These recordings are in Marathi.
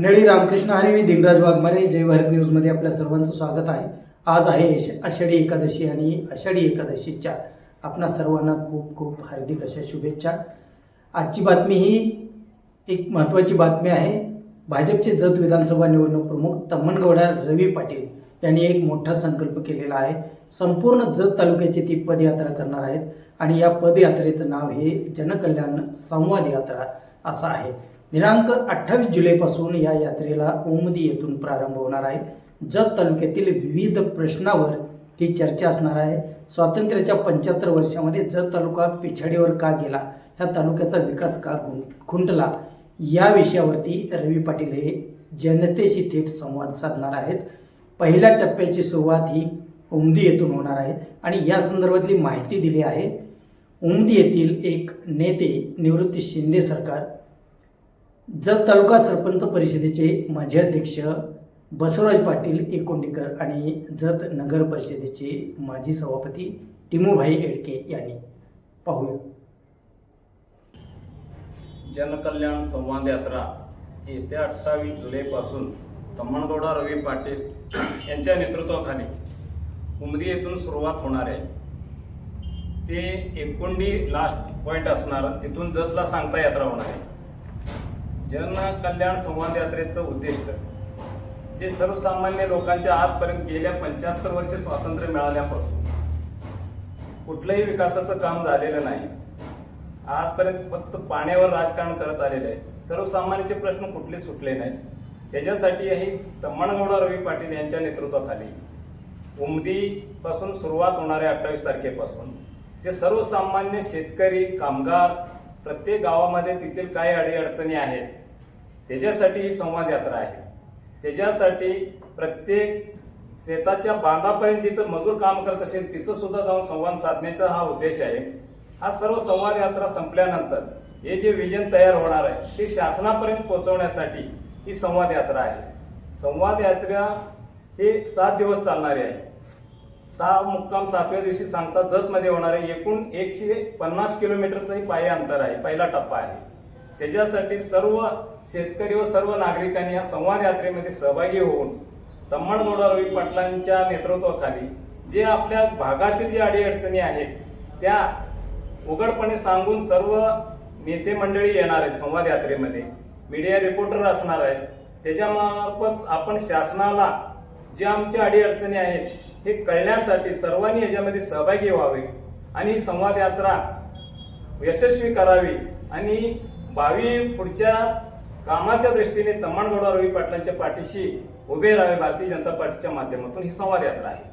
मंडळी रामकृष्ण हरी मी दिनराज वाघमारे जय भारत न्यूजमध्ये आपल्या सर्वांचं स्वागत आहे. आज आहे आषाढी एकादशी आणि आषाढी एकादशीच्या आपणा सर्वांना खूप खूप हार्दिक अशा शुभेच्छा. आजची बातमी ही एक महत्त्वाची बातमी आहे. भाजपचे जत विधानसभा निवडणूक प्रमुख तम्मनगौडा रवी पाटील यांनी एक मोठा संकल्प केलेला आहे. संपूर्ण जत तालुक्याची ती पदयात्रा करणार आहेत आणि या पदयात्रेचं नाव हे जनकल्याण संवाद यात्रा असं आहे. दिनांक अठ्ठावीस जुलैपासून या यात्रेला ओमदी येथून प्रारंभ होणार आहे. जत तालुक्यातील विविध प्रश्नावर ही चर्चा असणार आहे. स्वातंत्र्याच्या पंच्याहत्तर वर्षामध्ये जत तालुका पिछाडीवर का गेला? ह्या तालुक्याचा विकास का खुंटला? या विषयावरती रवी पाटील हे जनतेशी थेट संवाद साधणार आहेत. पहिल्या टप्प्याची सुरुवात ही उमदी येथून होणार आहे आणि या संदर्भातली माहिती दिली आहे. उमदी येथील एक नेते निवृत्ती शिंदे सरकार जत तालुका सरपंच परिषदेचे माजी अध्यक्ष बसवराज पाटील एकोंडीकर आणि जत नगर परिषदेचे माजी सभापती टिमूभाई एडके यांनी. पाहूया. जनकल्याण संवाद यात्रा येत्या अठ्ठावीस जुलैपासून तमणगौडा रवी पाटील यांच्या नेतृत्वाखाली उमरी येथून सुरुवात होणार आहे. ते एकोंडी लास्ट पॉईंट असणार तिथून जतला सांगता यात्रा होणार आहे. जनकल्याण संवाद यात्रेचं उद्दिष्ट जे सर्वसामान्य लोकांच्या आजपर्यंत गेल्या पंच्याहत्तर वर्षे स्वातंत्र्य मिळाल्यापासून कुठलंही विकासाचं काम झालेलं नाही. आजपर्यंत फक्त पाण्यावर राजकारण करत आलेलं आहे सर्वसामान्यांचे प्रश्न कुठले सुटले नाही त्याच्यासाठी ही तम्मणगौडा रवी पाटील यांच्या नेतृत्वाखाली उमदीपासून सुरुवात होणाऱ्या अठ्ठावीस तारखेपासून ते सर्वसामान्य शेतकरी कामगार प्रत्येक गावामध्ये तेथील काही अडीअडचणी आहेत. त्याच्यासाठी ही संवाद यात्रा आहे. त्याच्यासाठी प्रत्येक शेताच्या बांधापर्यंत जिथं मजूर काम करत असेल तिथं सुद्धा जाऊन संवाद साधण्याचा हा उद्देश आहे. हा सर्व संवाद यात्रा संपल्यानंतर हे जे विजन तयार होणार आहे ते शासनापर्यंत पोहोचवण्यासाठी ही संवाद यात्रा आहे. संवाद यात्रा हे सात दिवस चालणारी आहे. सहा मुक्काम सातव्या दिवशी सांगता जतमध्ये होणारे एकूण एकशे पन्नास किलोमीटरचंही पाय अंतर आहे पहिला टप्पा आहे. त्याच्यासाठी सर्व शेतकरी व सर्व नागरिकांनी या संवाद यात्रेमध्ये सहभागी होऊन तम्मणगौडा रवी पाटलांच्या नेतृत्वाखाली जे आपल्या भागातील जे अडीअडचणी आहेत त्या उघडपणे सांगून सर्व नेते मंडळी येणार आहेत संवाद यात्रेमध्ये. मीडिया रिपोर्टर असणार आहेत. त्याच्यामार्फत आपण शासनाला जे आमच्या अडीअडचणी आहेत हे कळण्यासाठी सर्वांनी याच्यामध्ये सहभागी व्हावे आणि संवाद यात्रा यशस्वी करावी आणि भावी पुढच्या कामाच्या दृष्टीने तम्मणगौडा रवी पाटलांच्या पाठीशी उभे राहावे भारतीय जनता पार्टीच्या माध्यमातून ही संवाद यात्रा आहे.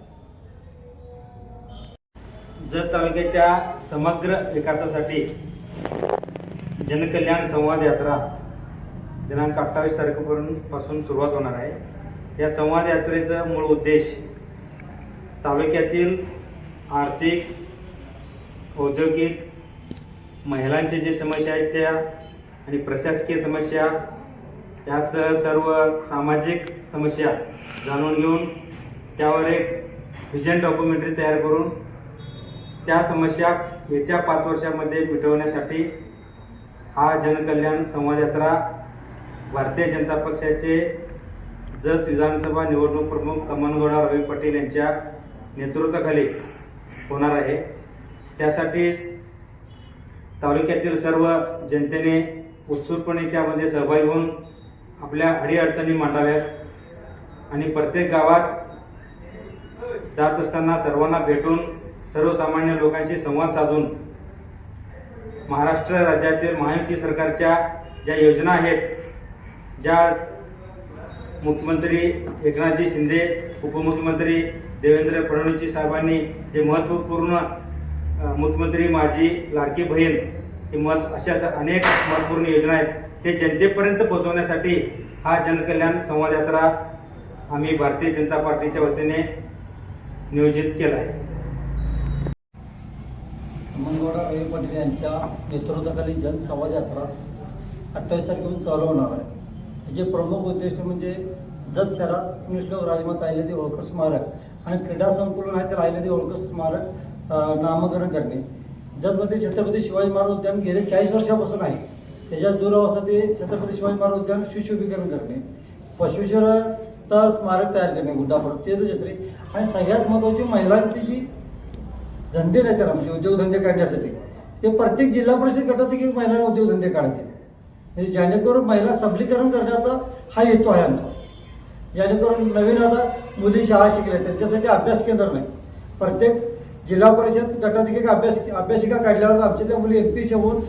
जत तालुक्याच्या समग्र विकासासाठी जनकल्याण संवाद यात्रा दिनांक अठ्ठावीस तारखेपर्यंतपासून सुरुवात होणार आहे. या संवाद यात्रेचा मूळ उद्देश तालुक्यातील आर्थिक औद्योगिक महिलांचे जे समस्या आहेत त्या आणि प्रशासकीय समस्या यासह सर्व सामाजिक समस्या जाणून घेऊन त्यावर एक व्हिजन डॉक्युमेंटरी तयार करून त्या समस्या येत्या पाच वर्षामध्ये मिटवण्यासाठी हा जनकल्याण संवाद यात्रा भारतीय जनता पक्षाचे जत विधानसभा निवडणूक प्रमुख कमनगौडा रवी पाटील यांच्या नेतृत्वाखाली होणार आहे. त्यासाठी तालुक्यातील सर्व जनतेने उत्सुकपणे त्यामध्ये सहभागी होऊन आपल्या अडीअडचणी मांडाव्यात आणि प्रत्येक गावात जात असताना सर्वांना भेटून सर्वसामान्य लोकांशी संवाद साधून महाराष्ट्र राज्यातील महायुती सरकारच्या ज्या योजना आहेत ज्या मुख्यमंत्री एकनाथजी शिंदे उपमुख्यमंत्री देवेंद्र फडणवीस साहेबांनी जे महत्त्वपूर्ण मुख्यमंत्री माझी लाडकी बहीण किंमत अशा अशा अनेक महत्त्वपूर्ण योजना आहेत ते जनतेपर्यंत पोहोचवण्यासाठी हा जनकल्याण संवाद यात्रा आम्ही भारतीय जनता पार्टीच्या वतीने नियोजित केला आहे. मंगळवार रवी पाटील यांच्या नेतृत्वाखाली जनसंवाद यात्रा अठ्ठावीस तारखेहून चालू होणार आहे. याचे प्रमुख उद्दिष्ट म्हणजे जत शहरात निष्लोक राजमात राहिले ते होळकर स्मारक आणि क्रीडा संकुलन आहे तर ते होळकर स्मारक नामकरण करणे. जतमध्ये छत्रपती शिवाजी महाराज उद्यान गेले चाळीस वर्षापासून आहे. त्याच्या दुरावस्था ते छत्रपती शिवाजी महाराज उद्यान सुशोभीकरण करणे पशुशराचा स्मारक तयार करणे गुड्डापूर छत्रे आणि सगळ्यात महत्त्वाची महिलांची जी धंदे नाही त्याला म्हणजे उद्योगधंदे काढण्यासाठी ते प्रत्येक जिल्हा परिषद गटात की एक महिलांना उद्योगधंदे काढायचे. म्हणजे जेणेकरून महिला सबलीकरण करण्याचा हा हेतू आहे आमचा. जेणेकरून नवीन आता मुली शाळा शिकल्या त्यांच्यासाठी अभ्यास केंद्र नाही. प्रत्येक जिल्हा परिषद गटात एक अभ्यास अभ्यासिका काढल्यावर आमच्या त्या मुली एम पी सी होऊन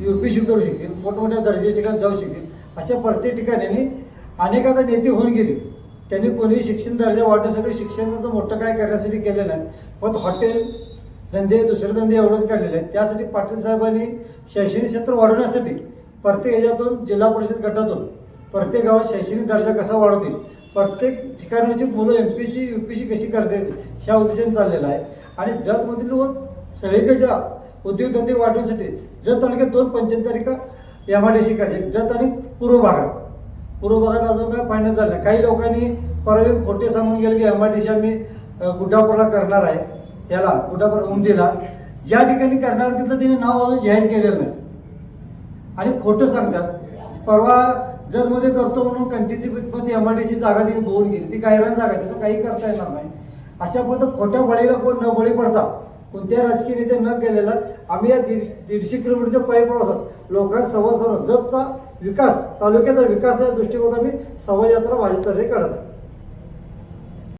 यू पी सी करू शकतील मोठमोठ्या दर्जाच्या ठिकाणी जाऊ शकतील अशा प्रत्येक ठिकाणी अनेक आता नेते होऊन गेले. त्यांनी कोणीही शिक्षण दर्जा वाढण्यासाठी शिक्षणाचं मोठं काय करण्यासाठी केलं नाही. पण हॉटेल धंदे दुसरे धंदे एवढंच काढलेले आहेत. त्यासाठी पाटील साहेबांनी शैक्षणिक क्षेत्र वाढवण्यासाठी प्रत्येक ह्याच्यातून जिल्हा परिषद गटातून प्रत्येक गावात शैक्षणिक दर्जा कसा वाढवतील? प्रत्येक ठिकाणाची मुलं M P C U P C कशी करता येतील? ह्या उद्देशाने चाललेला आहे. आणि जतमधील व सगळीकडच्या उद्योगधंदे वाढवण्यासाठी जत तालुक्यात दोन panchayat M I D C करायचे जत आणि पूर्व भागात. पूर्व भागात अजून काय फायनल झालं काही लोकांनी परवा खोटे सांगून गेले की एम आय डी सी आम्ही गुड्डापूरला करणार आहे. याला गुड्डापूर उमदीला. ज्या ठिकाणी करणार तिथलं तिने नाव अजून जाहीर केलेलं नाही. आणि खोटं सांगतात परवा जरमध्ये करतो म्हणून कंटीची पीठमध्ये एम आय डी सी जागा तिने बोलून गेली. ती गायरान जागा तिथं काही करता येणार नाही. अशा पद्धत खोट्या बळीला कोण न बळी पडता? कोणत्या राजकीय नेते न केलेला? आम्ही या दीड दीडशे किलोमीटरच्या पायी प्रवासात लोकांना संवाद साधून विकास तालुक्याचा विकास या दृष्टिकोनात आम्ही संवाद यात्रा भाजपतर्फे काढत आहे